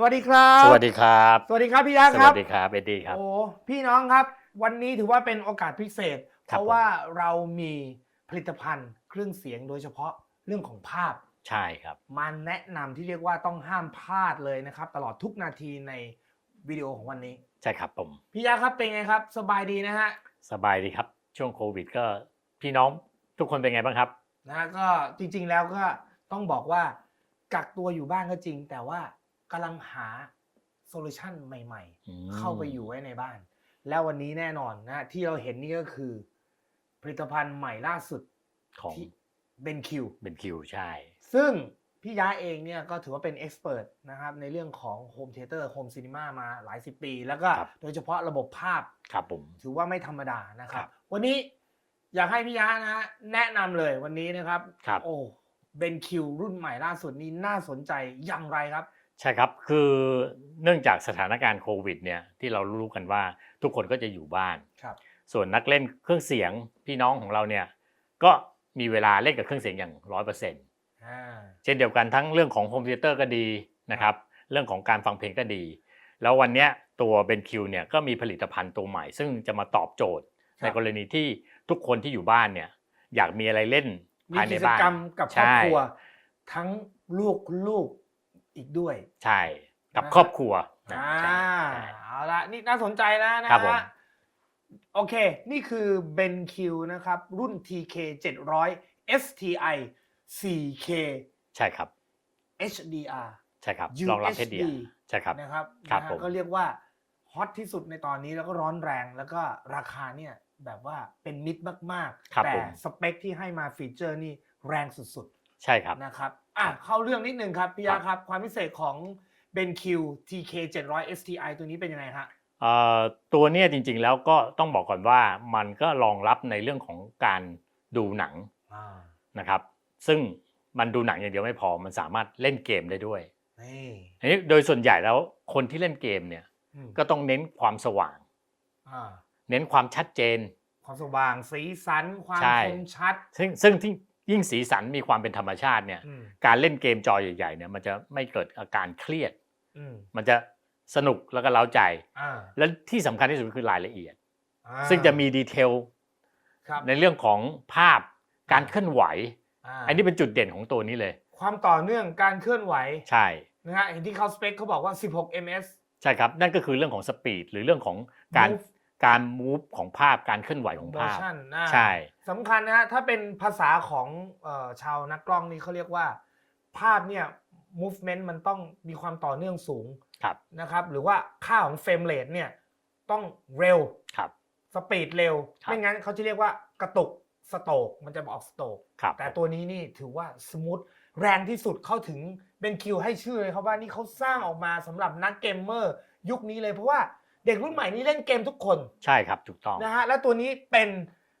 สวัสดีครับ สวัสดีครับ สวัสดีครับพี่ยักษ์สควัรับ สดีครับเอ็ดดี้ครับ โอ้พี่น้องครับ วันนี้ถือว่าเป็นโอกาสพิเศษ เพครับราะว่าเรามีผลิตภัณฑ์เครื่องเสียงโดยเฉพาะเรื่องของภาพ ใช่ครับ มาแนะนำที่เรียกว่าต้องห้ามพลาดเลยนะครับ ตลอดทุกนาทีในวิดีโอของวันนี้ ใช่ครับผม พี่ยักษ์ครับเป็นไงครับ สบายดีนะฮะสบายดีครับ ช่วงโควิดก็พี่น้องทุกคนเป็นไงบ้างครับ นะฮะก็จริงๆแล้วก็ต้องบอกว่ากักตัวอยู่บ้านก็จริง แต่ว่า กำลังหาโซลูชันใหม่อืมๆเข้าไปอยู่ไว้ในบ้าน แล้ววันนี้แน่นอนนะที่เราเห็นนี่ก็คือ ผลิตภัณฑ์ใหม่ล่าสุดของที่เบนคิวเป็นคิวใช่ ซึ่งพี่ย้าเองเนี่ยก็ถือว่าเป็นเอ็กซ์เพรสนะครับในเรื่องของโฮมเทเตอร์โฮมซีนีมามาหลายสิบปี แล้วก็ครับโดยเฉพาะระบบภาพครับผมถือว่าไม่ธรรมดานะครับครับวันนี้อยากให้พี่ย้านะฮะแนะนำเลยวันนี้นะครับครับโอ้เบนคิวรุ่นใหม่ล่าสุดนี้น่าสนใจอย่างไรครับ ใช่ครับคือเนื่องจากสถานการณ์โควิดเนี่ยที่เรารู้กันว่าทุกคนก็จะอยู่บ้านครับ ส่วนนักเล่นเครื่องเสียงพี่น้องของเราเนี่ยก็มีเวลาเล่นกับเครื่องเสียงอย่างร้อยเปอร์เซ็นต์อ่าเช่นเดียวกันทั้งเรื่องของโฮมเทเตอร์ก็ดีนะครับเรื่องของการฟังเพลงก็ดี แล้ววันเนี้ยตัวเบนคิวเนี่ยก็มีผลิตภัณฑ์ตัวใหม่ ซึ่งจะมาตอบโจทย์ ในกรณีที่ทุกคนที่อยู่บ้านเนี่ยอยากมีอะไรเล่นมีภายในกิจบ้านกรรมกับครอบใช่ครัวทั้งลูกคุณลูก อีกด้วย ใช่ กับนะฮะครอบครัวนะอ่าใช่ใช่ เอาละนี่น่าสนใจแล้วนะครับผมฮะโอเค นี่คือ BenQ นะครับ รุ่น TK 700 STI 4K ใช่ครับ HDR ใช่ครับ UHD รองรับเพชรเดียใช่ครับ นะครับครับนะฮะผม ก็เรียกว่าฮอตที่สุดในตอนนี้แล้วก็ร้อนแรงแล้วก็ราคาเนี่ยแบบว่าเป็นมิตรมาก ครับๆ แต่ผม สเปคที่ให้มาฟีเจอร์นี่แรงสุด ใช่ครับๆนะครับอะเข้าเรื่องนิดนึงครับพี่ยาครับ ความพิเศษของ BenQ TK 700 STI ตัวนี้เป็นยังไงฮะเอ่อตัวเนี้ยจริงๆแล้วก็ต้องบอกก่อนว่ามันก็รองรับในเรื่องของการดูหนังอ่านะครับ ซึ่งมันดูหนังอย่างเดียวไม่พอมันสามารถเล่นเกมได้ด้วยนี่อันนี้โดยส่วนใหญ่แล้วคนที่เล่นเกมเนี่ยอืมก็ต้องเน้นความสว่างอ่าเน้นความชัดเจน ความสว่างสีสันความใช่คมชัด ซึ่งซึ่งที่ ยิ่งสีสันมีความเป็นธรรมชาติเนี่ยอืมการเล่นเกมจอใหญ่ๆเนี่ยมันจะไม่เกิดอาการเครียดอืมมันจะสนุกแล้วก็เล้าใจอ่าและที่สำคัญที่สุดคือรายละเอียดอ่าซึ่งจะมีดีเทลครับในเรื่องของภาพการเคลื่อนไหวาอันนี้เป็นจุดเด่นของตัวนี้เลย ความต่อเนื่องการเคลื่อนไหวใช่นะฮะเห็นที่เขาสเปคเขาบอกว่า 16 ms ใช่ครับ นั่นก็คือเรื่องของสปีดหรือเรื่องของการ Move การมูฟของภาพการเคลื่อนไหวของภาพ motion นะใช่ สำคัญนะฮะถ้าเป็นภาษาของเอ่อชาวนักกล้องนี่เขาเรียกว่า ภาพเนี่ย movement มันต้องมีความต่อเนื่องสูงครับ นะครับ หรือว่าค่าของเฟรมเรทเนี่ยต้องเร็วครับ สปีดเร็ว ครับ ไม่งั้นเขาจะเรียกว่ากระตุกสโตกมันจะบอกสโตก ครับ แต่ตัวนี้นี่ถือว่าสมูทแรงที่สุดเข้าถึงเป็นคิวให้ชื่อเลยครับว่านี่เขาสร้างออกมาสำหรับนักเกมเมอร์ยุคนี้เลยเพราะว่า เด็กรุ่นใหม่นี่เล่นเกมทุกคนใช่ครับถูกต้องนะฮะและตัวนี้เป็น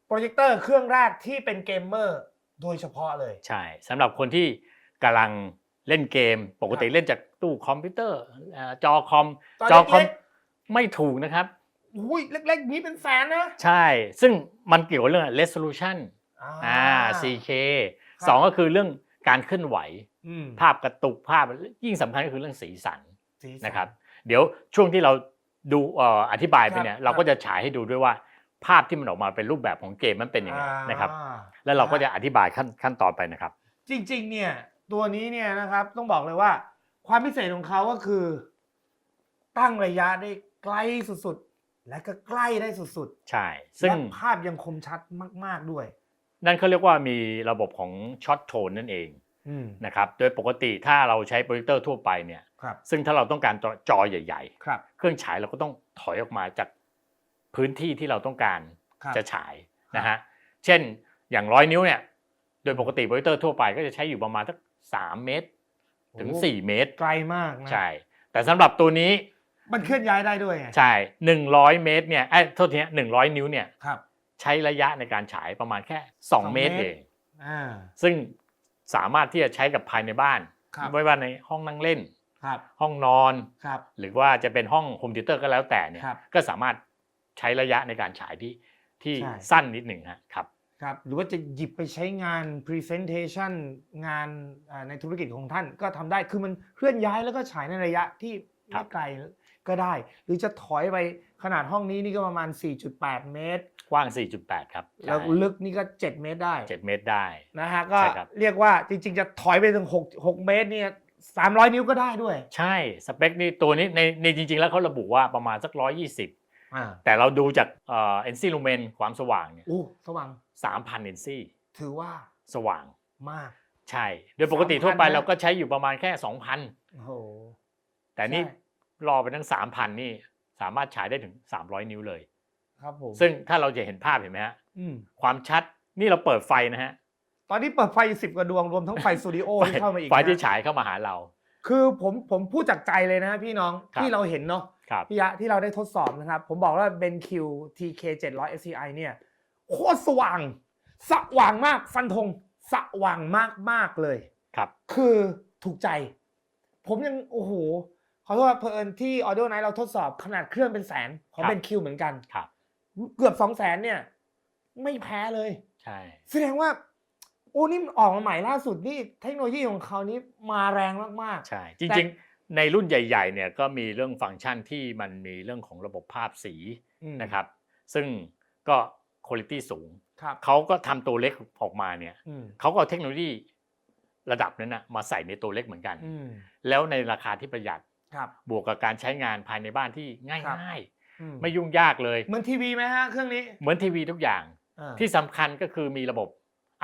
โปรเจคเตอร์เครื่องแรกที่เป็นเกมเมอร์โดยเฉพาะเลยใช่สำหรับคนที่กำลังเล่นเกม ปกติครับเล่นจากตู้คอมพิวเตอร์เอ่อจอคอมตอนจอคอมเล็กไม่ถูกนะครับๆอุ้ยเล็กๆนี้เป็นแสนนะ ใช่ ซึ่งมันเกี่ยวกับเรื่อง resolution อ่า 4K ครับสองก็คือเรื่องการเคลื่อนไหวอืมภาพกระตุกภาพยิ่งสำคัญก็คือเรื่องสีสันสีสันะครับ เดี๋ยวช่วงที่เรา ดูเอ่ออธิบายไปเนี่ยครับเราก็จะฉายให้ดูด้วยว่าภาพที่มันออกมาเป็นรูปแบบของเกมมันเป็นยังไงนะครับอ่าแล้วเราก็จะอธิบายขั้นขั้นตอนไปนะครับ จริงๆ เนี่ยตัวนี้เนี่ยนะครับต้องบอกเลยว่า ความพิเศษของเขาก็คือ ตั้งระยะได้ไกลสุดๆ และก็ใกล้ได้สุดใช่ๆซึ่งและภาพยังคมชัดมาก ๆด้วย นั่นเขาเรียกว่ามีระบบของช็อตโทนนั่นเองอืมนะครับ โดยปกติถ้าเราใช้โปรเจคเตอร์ทั่วไปเนี่ย ครับ ซึ่งถ้าเราต้องการจอจอใหญ่ครับๆเครื่องฉายเราก็ต้องถอยออกมาจากพื้นที่ที่เราต้องการครับ จะฉายนะฮะ เช่นอย่างร้อยนิ้วเนี่ย โดยปกติโปรเจคเตอร์ทั่วไปก็จะใช้อยู่ประมาณสักสามเมตร ถึง โอ้สี่เมตร ไกลมากนะใช่ แต่สำหรับตัวนี้มันเคลื่อนย้ายได้ด้วยไงใช่หนึ่งร้อยเมตรเนี่ยไอ้ยโทษทีหนึ่งร้อยนิ้วเนี่ยครับ ใช้ระยะในการฉายประมาณแค่สอง2เมตรเมตรเอง อ่าซึ่งสามารถที่จะใช้กับภายในบ้าน ครับ ไม่ว่าในห้องนั่งเล่นครับ ห้องนอนครับหรือว่าจะเป็นห้องโฮมธิเตอร์ก็แล้วแต่เนี่ยครับก็สามารถใช้ระยะในการฉายที่ที่ใช่สั้นนิดหนึ่งฮะครับครับหรือว่าจะหยิบไปใช้งาน Presentation งานอ่าในธุรกิจของท่านก็ทำได้คือมันเคลื่อนย้ายแล้วก็ฉายในระยะที่ครัไม่บไกลก็ได้ หรือจะถอยไปขนาดห้องนี้นี่ก็ประมาณ 4.8 เมตร กว้าง 4.8 ครับ แล้วใช่ลึกนี่ก็ 7 เมตรได้ 7 เมตรได้นะฮะก็ใช่ครับเรียกว่าจริงๆ จะถอยไปถึง 6 6 เมตรเนี่ย 300 นิ้วก็ได้ด้วย ใช่สเปคนี่ตัวนี้ในในจริง ๆ แล้วเขาระบุว่าประมาณสัก 120 อ่าแต่เราดูจากเอ่อ NC lumen ความสว่างเนี่ยอู้สว่าง3,000 NC ถือว่าสว่าง มาก ใช่ โดยปกติทั่วไป3,000นะเราก็ใช้อยู่ประมาณแค่ 2,000 โอ้โห แต่นี่ใช่ รอไปทั้ง 3,000 นี่สามารถฉายได้ถึง 300 นิ้วเลย ครับผมซึ่งถ้าเราจะเห็นภาพเห็นไหมฮะ อืมความชัดนี่เราเปิดไฟนะฮะ ตอนนี้เปิดไฟสิบกว่าดวงรวมทั้งไฟสตูดิโอที่เข้ามาอีกไฟที่นะฉายเข้ามาหาเรา คือผมผมพูดจากใจเลยนะพี่น้องครับที่เราเห็นเนาะครับพี่ยะที่เราได้ทดสอบนะครับ ผมบอกว่าเบนคิว TK 700 SCI เนี่ยโคตรสว่าง สว่างมากฟันธงสว่างมากมากๆเลยครับ คือถูกใจ ผมยังโอ้โหขอโทษเพอิญที่ Audio Night เราทดสอบขนาดเครื่องเป็นแสนของครับเป็นคิวเหมือนกันครับ เกือบสองแสนเนี่ย ไม่แพ้เลย ใช่ แสดงว่าโอ้นี่มันออกมาใหม่ล่าสุดนี่เทคโนโลยีของเขานี้มาแรงมากใช่ จริงๆ ในรุ่นใหญ่ๆเนี่ยก็มีเรื่องฟังก์ชันที่มันมีเรื่องของระบบภาพสีๆอืมนะครับ ซึ่งก็คุณภาพสูงครับเขาก็ทำตัวเล็กออกมาเนี่ยอืมเขาก็เอาเทคโนโลยีระดับนั้นนะมาใส่ในตัวเล็กเหมือนกันอืมแล้วในราคาที่ประหยัดครับบวกกับการใช้งานภายในบ้านที่ง่ครับายอืๆไม่ยุ่งยากเลย เหมือนทีวีไหมฮะเครื่องนี้ เหมือนทีวีทุกอย่างอ่าที่สำคัญก็คือมีระบบ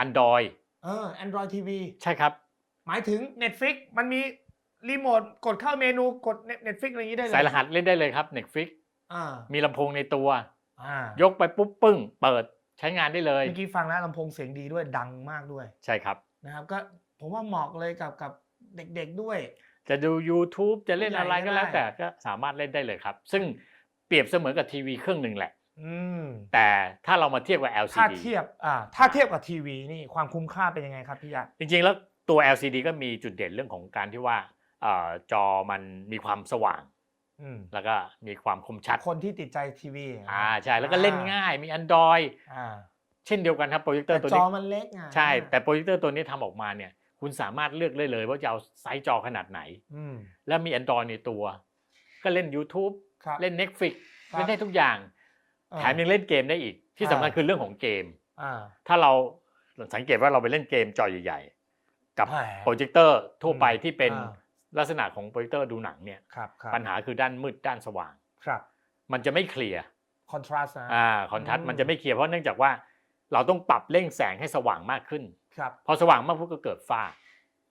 Android เออ Android TV ใช่ครับ หมายถึง Netflix มันมีรีโมทกดเข้าเมนูกด Netflix อะไรอย่างนี้ได้เลยสายรหัสเล่นได้เลยครับ Netflix อ่ามีลำโพงในตัว อ่ายกไปปุ๊บปึ้ง เปิดใช้งานได้เลย เมื่อกี้ฟังแล้วลำโพงเสียงดีด้วยดังมากด้วยใช่ครับ นะครับ ก็ผมว่าเหมาะเลยกับกับเด็กๆด้วย จะดู YouTube จะเล่นอะไรก็แล้วใหญ่ก็ได้แต่ก็สามารถเล่นได้เลยครับ ซึ่งเปรียบเสมือนกับทีวีเครื่องหนึ่งแหละอืม แต่ถ้าเรามาเทียบกับถ้า LCD เทียบอ่าถ้าเทียบกับทีวีนี่ความคุ้มค่าเป็นยังไงครับพี่ยักษ์จริงๆแล้วตัว LCD ก็มีจุดเด่นเรื่องของการที่ว่าเอ่อจอมันมีความสว่างอืมแล้วก็มีความคมชัด คนที่ติดใจทีวีอ่าใช่แล้วก็เล่นง่ายมี Android อ่าเช่นเดียวกันครับโปรเจคเตอแต่ร์ตัวจอนี้มันเล็กอะใช่แต่โปรเจคเตอร์ตัวนี้ทำออกมาเนี่ย คุณสามารถเลือกได้เลยว่าจะเอาไซส์จอขนาดไหนอืมแล้วมี Android ในตัว ก็เล่น YouTube ครับเล่น Netflix ครับเล่นได้ทุกอย่างอ่า แถมยังเล่นเกมได้อีก ที่สำคัญอ่าคือเรื่องของเกมอ่าถ้าเราสังเกตว่าเราไปเล่นเกมจอใหญ่ ๆ กับแหมโปรเจคเตอร์ทั่วไปอืมที่เป็นอ่าลักษณะของโปรเจคเตอร์ดูหนังเนี่ยครับครับปัญหาคือด้านมืดด้านสว่างครับมันจะไม่เคลียร์คอนทราสต์นะอ่าคอนทัสอืมมันจะไม่เคลียร์เพราะเนื่องจากว่า เราต้องปรับเร่งแสงให้สว่างมากขึ้นครับพอสว่างมากปุ๊บก็เกิดฝ้า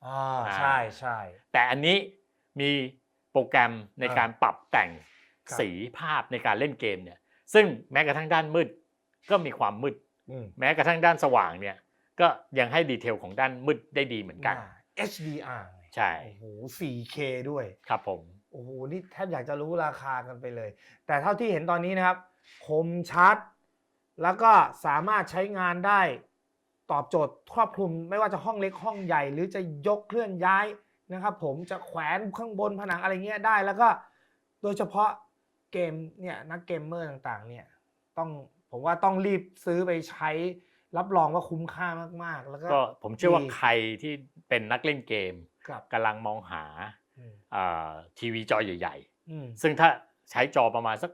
อ่าอ่าใช่ใช่แต่อันนี้มีโปรแกรมในอ่าการปรับแต่งครับสีภาพในการเล่นเกมเนี่ย ซึ่งแม้กระทั่งด้านมืดก็มีความมืดอืมแม้กระทั่งด้านสว่างเนี่ย ก็ยังให้ดีเทลของด้านมืดได้ดีเหมือนกันอ่า HDR ไงใช่ โอ้โห 4K ด้วย ครับผม โอ้โห นี่แทบอยากจะรู้ราคากันไปเลย แต่เท่าที่เห็นตอนนี้นะครับ คมชัด แล้วก็สามารถใช้งานได้ ตอบโจทย์ครอบคลุมไม่ว่าจะห้องเล็กห้องใหญ่ หรือจะยกเคลื่อนย้ายนะครับผมจะแขวนข้างบนผนังอะไรเงี้ยได้ แล้วก็โดยเฉพาะ เกมเนี่ยนักเกมเมอร์ต่างๆ เนี่ยต้องผมว่าต้องรีบซื้อไปใช้รับรองว่าคุ้มค่ามากๆ แล้วก็ก็ผมเชื่อว่าดีใครที่เป็นนักเล่นเกมครับกำลังมองหาอืมอ่าทีวีจอใหญ่อืมๆซึ่งถ้าใช้จอประมาณสัก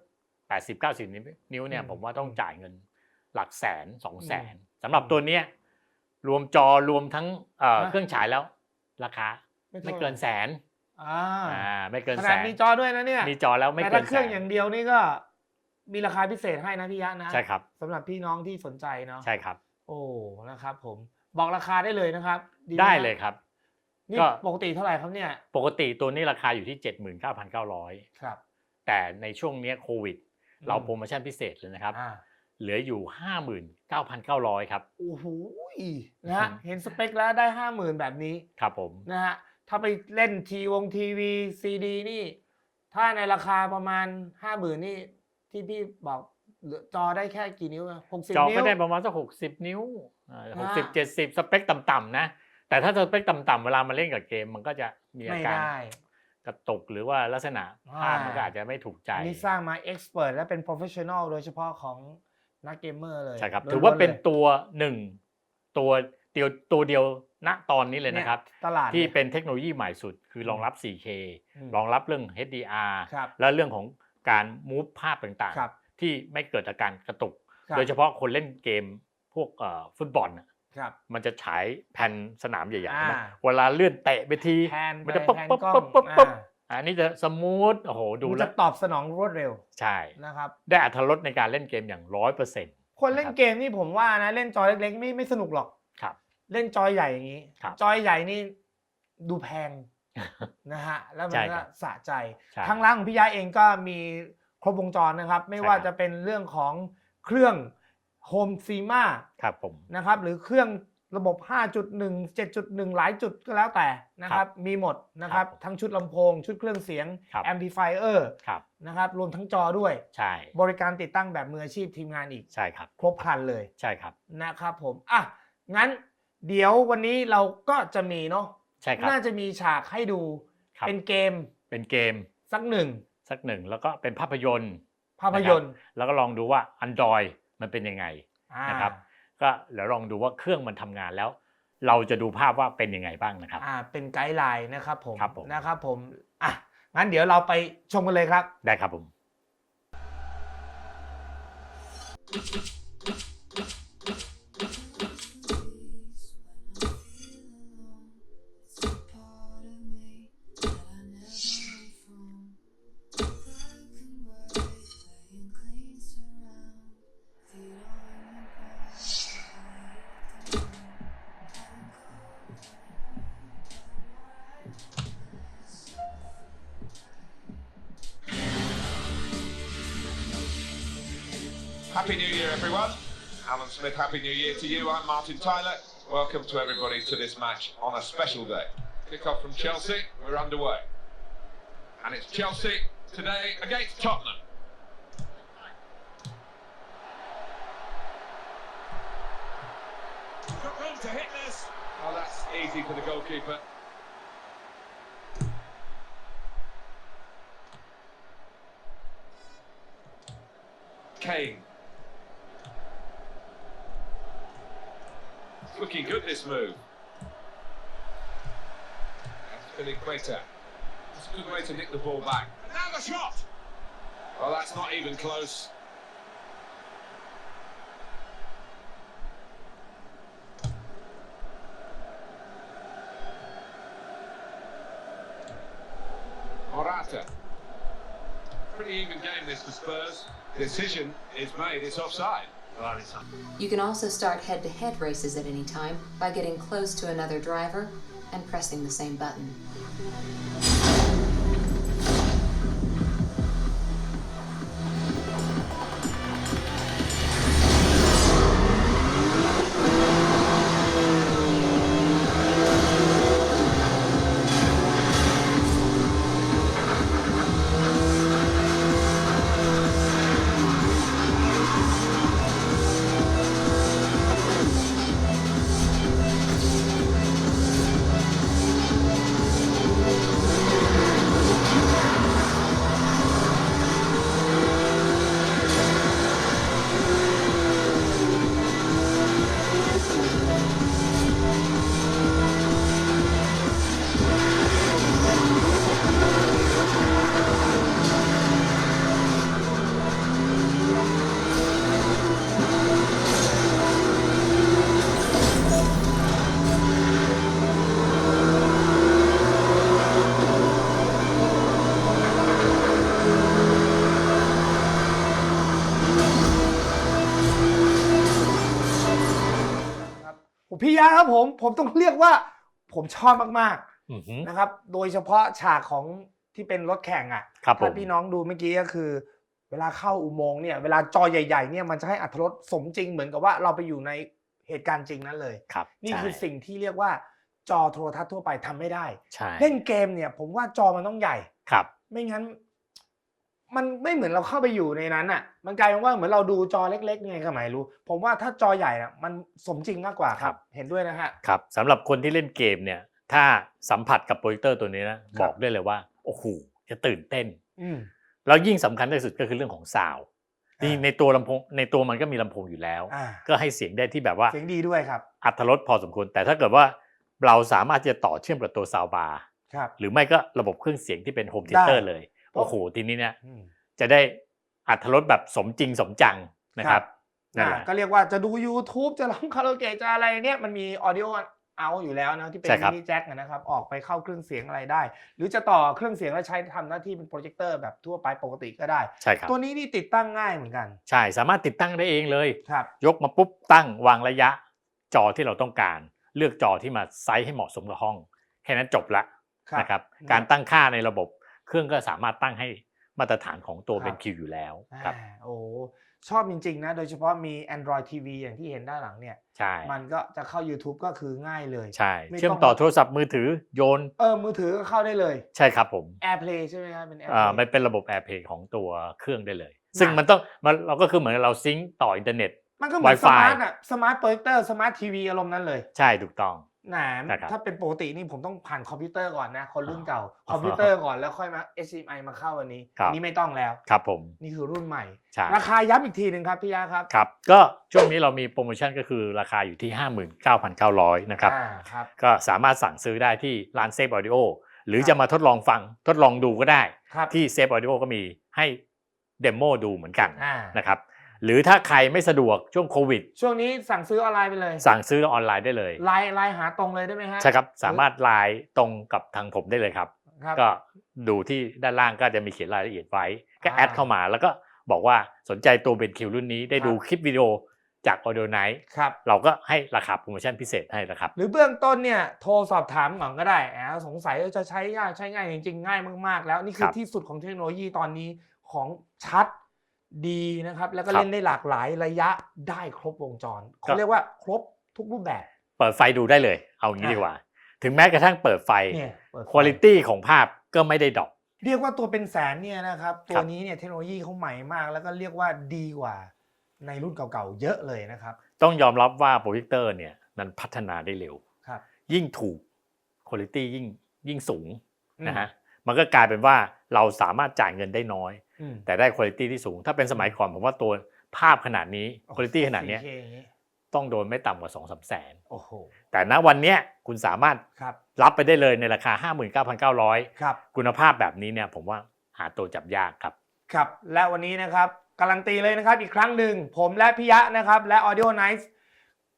80-90 นิ้วเนี่ยอืมผมว่าต้องอืมจ่ายเงินหลักแสนสองแสนอืมสำหรับตัวเนี้ยรวมจอรวมทั้งเอ่อนะเครื่องฉายแล้ว ราคาไม่ไม่เท่าเกินไหร่แสน อ่าอ่าไม่เกินขแสนาดนมีจอด้วยนะเนี่ยมีจอแล้วไม่แต่เกิถ้านเคแสรื่องนอย่างเดียวนี่ก็ มีราคาพิเศษให้นะพี่ยะนะใช่ครับ สำหรับพี่น้องที่สนใจเนาะใช่ครับ โอ้นะครับ ผมบอกราคาได้เลยนะครับหมได้ฮะเลยครับ นี่ก็ ปกติเท่าไหร่ครับเนี่ยปกติตัวนี้ราคาอยู่ที่ 79,900 ครับแต่ในช่วงเนี้ยโควิดอืมเราโปรโมชั่นพิเศษเลยนะครับ อ่าเหลืออยู่ 59,900 ครับ โอ้โหนะฮะเห็นสเปคแล้วได้ห้าหมื่นแบบนี้ครับผม นะฮะ ถ้าไปเล่นทีวงทีวีซีดีนี่ ถ้าในราคาประมาณห้าหมื่นนี่ ที่พี่บอกเหลือจอได้แค่กี่นิ้วหกสิบจอนิ้วก็ได้ประมาณสัก60นิ้วหกสิบอ่าเจ็ดสิบสเปคต่ำๆนะ แต่ถ้าสเปคต่ำๆเวลามาเล่นกับเกมมันก็จะมีอาไม่การได้กระตุกหรือว่าลักษณะภาพอ่ามัมันก็อาจจะไม่ถูกใจอันนี้สร้างมาเอ็กซ์เพรสและเป็นโปรเฟชชั่นอลโดยเฉพาะของนักเกมเมอร์เลยใช่ครับล้ๆถือว่าเป็นลยตัวหนึ่งตัวเดียวตัวเดียว ณตอนนี้เลยนะครับ ตลาดที่เนี่ยเป็นเทคโนโลยีใหม่สุด คือรองรับ 4K อืมรองรับเรื่อง HDR ครับและเรื่องของการมูฟภาพต่างครับๆที่ไม่เกิดอาการกระตุกครับโดยเฉพาะคนเล่นเกมพวกเอ่อฟุตบอลน่ะครับมันจะฉายแผ่นสนามใหญ่ๆอ่านะเวลาเลื่อนเตะไปทีแพนมันไปจะปุ๊บแพนปุ๊บกล้องปุ๊บปุ๊บปุ๊บอ่าอันนี้จะสมูทโอ้โหดูมันแล้จะวตอบสนองรวดเร็ว ใช่นะครับได้อัตรสในการเล่นเกมอย่างร้อยเปอร์เซ็นต์คนเล่นเกมนี่ผมว่านะเล่นจอเล็กๆไม่ไม่สนุกหรอกครับ เล่นจอยใหญ่อย่างนี้ ครับจอยใหญ่นี่ดูแพงนะฮะแล้วมัใช่นครัก็บสะใจใช่ทางร้านของพี่ยาเองก็มีครบวงจรนะครับ ไม่ใช่ว่าครับ จะเป็นเรื่องของเครื่องโฮมซีมาครับผม นะครับหรือเครื่องระบบ 5.1 7.1 หลายจุดก็แล้วแต่นะครับมีหมดนะครับครับทั้งชุดลำโพง ชุดเครื่องเสียงครับ แอมพลิฟายเออร์ครับนะครับรวมทั้งจอด้วย ใช่บริการติดตั้งแบบมืออาชีพทีมงานอีก ใช่ครับ ครบครันเลยใช่ครับ นะครับผม อะ งั้น เดี๋ยววันนี้เราก็จะมีเนาะใช่ครับ น่าจะมีฉากให้ดู ครับ เป็นเกมเป็นเกมสักหนึ่งสักหนึ่งแล้วก็เป็นภาพยนตร์ ภาพยนตร์แล้วก็ลองดูว่า Android มันเป็นยังไงอ่านะครับ ก็เดี๋ยวลองดูว่าเครื่องมันทำงานแล้ว เราจะดูภาพว่าเป็นยังไงบ้างนะครับ อ่าเป็นไกด์ไลน์นะครับผมครับผม นะครับผมอะงั้นเดี๋ยวเราไปชมกันเลยครับ ได้ครับผม Happy New Year, everyone. Alan Smith, Happy New Year to you. I'm Martin Tyler. Welcome to everybody to this match on a special day. Kick off from Chelsea. We're underway. And it's Chelsea today against Tottenham. Got room to hit this. Oh, that's easy for the goalkeeper. Kane. Looking good, this move. That's Equator. It's a good way to nick the ball back. And now the shot! Well, that's not even close. Morata. Pretty even game this for Spurs. Decision is made, it's offside. You can also start head to head races at any time by getting close to another driver and pressing the same button. ยาครับผมผมต้องเรียกว่า ผมชอบมากอือหือๆนะครับ โดยเฉพาะฉากของที่เป็นรถแข่งอะครับผมถ้าพี่น้องดูเมื่อกี้ก็คือ เวลาเข้าอุโมงค์เนี่ยเวลาจอใหญ่ๆเนี่ยมันจะให้อัตรสสมจริงเหมือนกับว่าเราไปอยู่ในเหตุการณ์จริงนั้นเลยครับนี่คือใช่สิ่งที่เรียกว่าจอโทรทัศน์ทั่วไปทำไม่ได้ใช่เล่นเกมเนี่ย ผมว่าจอมันต้องใหญ่ครับ ไม่งั้น มันไม่เหมือนเราเข้าไปอยู่ในนั้นอะ มันกลายเป็นว่าเหมือนเราดูจอเล็กๆไงก็ไม่รู้ ผมว่าถ้าจอใหญ่อะมันสมจริงมากกว่าครับ เห็นด้วยนะฮะ ครับสำหรับคนที่เล่นเกมเนี่ย ถ้าสัมผัสกับโปรเจคเตอร์ตัวนี้นะครับบอกได้เลยว่า โอ้โหจะตื่นเต้น อืม แล้วยิ่งสำคัญที่สุดก็คือเรื่องของซาวด์อ่านี่ นี่ในตัวลำโพงในตัวมันก็มีลำโพงอยู่แล้ว อ่าก็ให้เสียงได้ที่แบบว่าเสียงดีด้วยครับ อัตรสพอสมควร แต่ถ้าเกิดว่าเราสามารถจะต่อเชื่อมกับตัวซาวบาร์ครับ หรือไม่ก็ระบบเครื่องเสียงที่เป็นโฮมเทเตอร์เลยเพราะ โอ้โหทีนี้เนี่ยอืมจะได้อัตรสแบบสมจริงสมจังนะครับนั่นแหอ่าละก็เรียกว่าจะดู YouTube จะร้องคาราโอเกะจะอะไรเนี่ยมันมีออดิโอเอาอยู่แล้วนะที่เป็นใช่ครัมิบนิแจ็คนะครับออกไปเข้าเครื่องเสียงอะไรได้ หรือจะต่อเครื่องเสียงแล้วใช้ทำหน้าที่เป็นโปรเจคเตอร์แบบทั่วไปปกติก็ได้ใช่ครับตัวนี้นี่ติดตั้งง่ายเหมือนกัน ใช่สามารถติดตั้งได้เองเลยครับยกมาปุ๊บตั้งวางระยะ จอที่เราต้องการ เลือกจอที่มาไซส์ให้เหมาะสมกับห้อง แค่นั้นจบละครับนะครับอืมการตั้งค่าในระบบ เครื่องก็สามารถตั้งให้มาตรฐานของตัวครับ เป็นคิวอยู่แล้วครับอ่าโอ้ชอบจริงๆนะ โดยเฉพาะมี Android TV อย่างที่เห็นด้านหลังเนี่ย ใช่มันก็จะเข้า YouTube ก็คือง่ายเลย ใช่ ไม่เชื่อมต้อง ต่อโทรศัพท์มือถือโยนเออ มือถือก็เข้าได้เลย ใช่ครับผม AirPlay ใช่ไหมครับเป็น อ่า AirPlay มันเป็นระบบ AirPlay ของตัวเครื่องได้เลยน่ะซึ่งมันต้องมันเราก็คือเหมือนเราซิงค์ต่ออินเทอร์เน็ต มันก็เหมือนส Wi-Fi มาร์ทอะสมาร์ทโปรเจคเตอร์สมาร์ททีวีอารมณ์นั้นเลย ใช่ถูกต้องแหนนะครับถ้าเป็นปกตินี่ผมต้องผ่านคอมพิวเตอร์ก่อนนะ คนรุ่นเก่าอ๋อคอมพิวเตอร์ก่อนแล้วค่อยมา HDMI มาเข้าอันนี้ครับ อันนี้ไม่ต้องแล้ว ครับผมนี่คือรุ่นใหม่ ใช่ราคาย้ำอีกทีหนึ่งครับพี่ยาครับครับ ก็ช่วงนี้เรามีโปรโมชั่นก็คือราคาอยู่ที่ 59,900นะครับ อ่าครับ ก็สามารถสั่งซื้อได้ที่ร้านเซฟออดิโอหรือครับ จะมาทดลองฟังทดลองดูก็ได้ ครับที่เซฟออดิโอก็มีให้เดโมดูเหมือนกันอ่านะครับ หรือถ้าใครไม่สะดวกช่วงโควิด ช่วงนี้สั่งซื้อออนไลน์ไปเลยสั่งซื้อออนไลน์ได้เลยไลน์ไลน์หาตรงเลยได้ไหมฮะใช่ครับสามารถไลน์ตรงกับทางผมได้เลยครับ ครับ ก็ดูที่ด้านล่างก็จะมีเขียนรายละเอียดไว้ ก็อ่าแอดเข้ามาแล้วก็บอกว่าสนใจตัวเบนคิวรุ่นนี้ได้ครับดูคลิปวิดีโอจาก Audio Night ครับ เราก็ให้ราคาโปรโมชั่นพิเศษให้นะครับ หรือเบื้องต้นเนี่ยโทรสอบถามก่อนก็ได้แอบสงสัยว่าจะใช้ยากใช้ง่ายจริงๆง่ายมากๆ แล้วนี่คืคอรับที่สุดของเทคโนโลยีตอนนี้ของชัด ดีนะครับ แล้วก็ครับเล่นได้หลากหลายระยะได้ครบวงจรก็เขาเรียกว่าครบทุกรูปแบบ เปิดไฟดูได้เลย เอางี้อ่าดีกว่า ถึงแม้กระทั่งเปิดไฟเนี่ยเปิดไฟคุณภาพของภาพก็ไม่ได้ดรอปเรียกว่าตัวเป็นแสนเนี่ยนะครับคตัรัวบนี้เนี่ยเทคโนโลยีเขาใหม่มาก แล้วก็เรียกว่าดีกว่า ในรุ่นเก่าๆเยอะเลยนะครับ ต้องยอมรับว่าโปรเจคเตอร์เนี่ยมันพัฒนาได้เร็วครับยิ่งถูกคุณภาพยิ่งยิ่งสูงอืมนะฮะมันก็กลายเป็นว่าเราสามารถจ่ายเงินได้น้อยอืม แต่ได้คุณภาพที่สูง ถ้าเป็นสมัยก่อนผมว่าตัวภาพขนาดนี้คุณภาพขนาดเนี้ย 4K อย่างงี้ต้องโดนไม่ต่ำกว่า2องสามแสนโอ้โหแต่ณวันเนี้ยคุณสามารถครับรับไปได้เลยในราคา 59,900ครับคุณภาพแบบนี้เนี่ยผมว่าหาตัวจับยากครับ ครับ และวันนี้นะครับการันตีเลยนะครับอีกครั้งหนึ่งผมและพิยะนะครับและ Audio Nice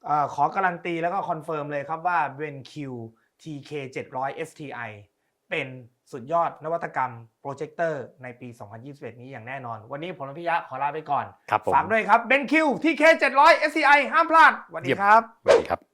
เอ่อขอการันตีแล้วก็คอนเฟิร์มเลยครับว่า BenQ TK 700 FTI เป็น สุดยอดนวัตกรรมโปรเจคเตอร์ในปี 2021 นี้อย่างแน่นอน วันนี้ผมและพิยะขอลาไปก่อน ครับผม ฝากด้วยครับ BenQ TK 700 FTI ห้ามพลาดสวัสดีครับ สวัสดีครับ